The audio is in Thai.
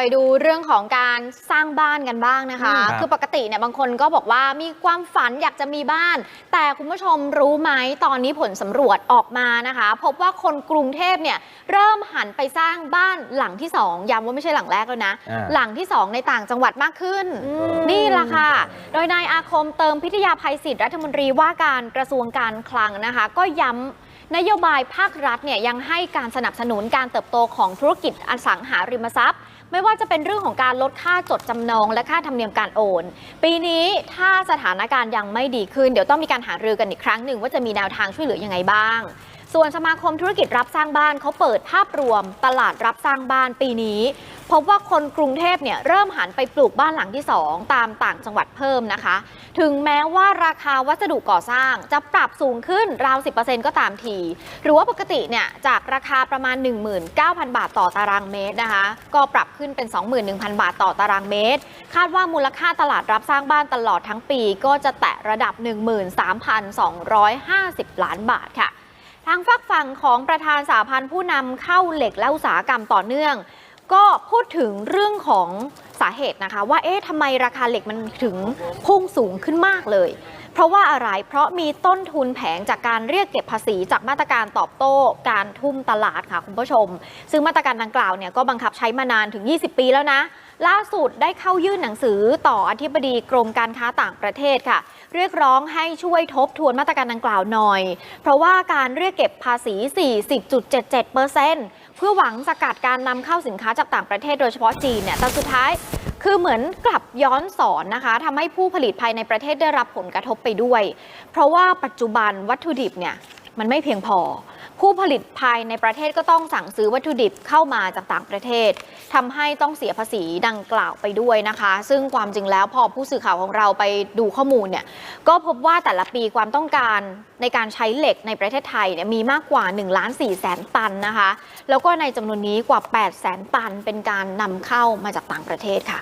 ไปดูเรื่องของการสร้างบ้านกันบ้างนะคะอืมครับคือปกติเนี่ยบางคนก็บอกว่ามีความฝันอยากจะมีบ้าน แต่คุณผู้ชมรู้ไหมตอนนี้ผลสำรวจออกมานะคะ พบว่าคนกรุงเทพเนี่ยเริ่มหันไปสร้างบ้านหลังที่สองย้ำว่าไม่ใช่หลังแรกแล้วนะอ่าหลังที่สองในต่างจังหวัดมากขึ้น นี่ล่ะค่ะ โดยนายอาคมเติมพิทยาภัยศิษย์รัฐมนตรีว่าการกระทรวงการคลังนะคะ ก็ย้ำ นโยบายภาครัฐเนี่ยยังให้การสนับสนุนการเติบโตของธุรกิจอสังหาริมทรัพย์ ไม่ว่าจะเป็นเรื่องของการลดค่าจดจำนอง และค่าธรรมเนียมการโอน ปีนี้ถ้าสถานการณ์ยังไม่ดีขึ้น เดี๋ยวต้องมีการหารือกันอีกครั้งหนึ่งว่าจะมีแนวทางช่วยเหลือยังไงบ้าง ส่วนสมาคมธุรกิจรับสร้างบ้านเขาเปิดภาพรวม ตลาดรับสร้างบ้านปีนี้ พบว่าคนกรุงเทพเนี่ยเริ่มหันไปปลูกบ้านหลังที่ 2 ตามต่างจังหวัดเพิ่มนะคะ ถึงแม้ว่าราคาวัสดุก่อสร้างจะปรับสูงขึ้นราว 10%ก็ตามที หรือว่าปกติเนี่ยจากราคาประมาณ 19,000 บาทต่อตารางเมตรนะคะ ก็ปรับขึ้นเป็น 21,000 บาทต่อตารางเมตร คาดว่ามูลค่าตลาดรับสร้างบ้านตลอดทั้งปีก็จะแตะระดับ 13,250 ล้านบาทค่ะทางฝักฝั่งของประธานสาพันธ์ผู้นำเข้าเหล็กและอุตสาหกรรมต่อเนื่อง ก็พูดถึงเรื่องของสาเหตุนะคะ ว่าเอ๊ะทำไมราคาเหล็กมันถึงพุ่งสูงขึ้นมากเลย เพราะว่าอะไรเพราะมีต้นทุนแผงจากการเรียกเก็บภาษีจากมาตรการตอบโต้การทุ่มตลาดค่ะคุณผู้ชม ซึ่งมาตรการดังกล่าวเนี่ยก็บังคับใช้มานานถึง 20 ปีแล้วนะล่าสุดได้เข้ายื่นหนังสือต่ออธิบดีกรมการค้าต่างประเทศค่ะ เรียกร้องให้ช่วยทบทวนมาตรการดังกล่าวหน่อย เพราะว่าการเรียกเก็บภาษี 40.77%เเพื่อหวังสกัดการนำเข้าสินค้าจากต่างประเทศโดยเฉพาะจีนเนี่ยแต่สุดท้ายคือเหมือนกลับย้อนสอนนะคะทำให้ผู้ผลิตภายในประเทศได้รับผลกระทบไปด้วย เพราะว่าปัจจุบันวัตถุดิบเนี่ยมันไม่เพียงพอ ผู้ผลิตภายในประเทศก็ต้องสั่งซื้อวัตถุดิบเข้ามาจากต่างประเทศ ทำให้ต้องเสียภาษีดังกล่าวไปด้วยนะคะ ซึ่งความจริงแล้วพอผู้สื่อข่าวของเราไปดูข้อมูลเนี่ยก็พบว่าแต่ละปีความต้องการในการใช้เหล็กในประเทศไทยเนี่ยมีมากกว่า1ล้านสี่แสนตันนะคะ แล้วก็ในจำนวนนี้กว่า8แสนตันเป็นการนำเข้ามาจากต่างประเทศค่ะ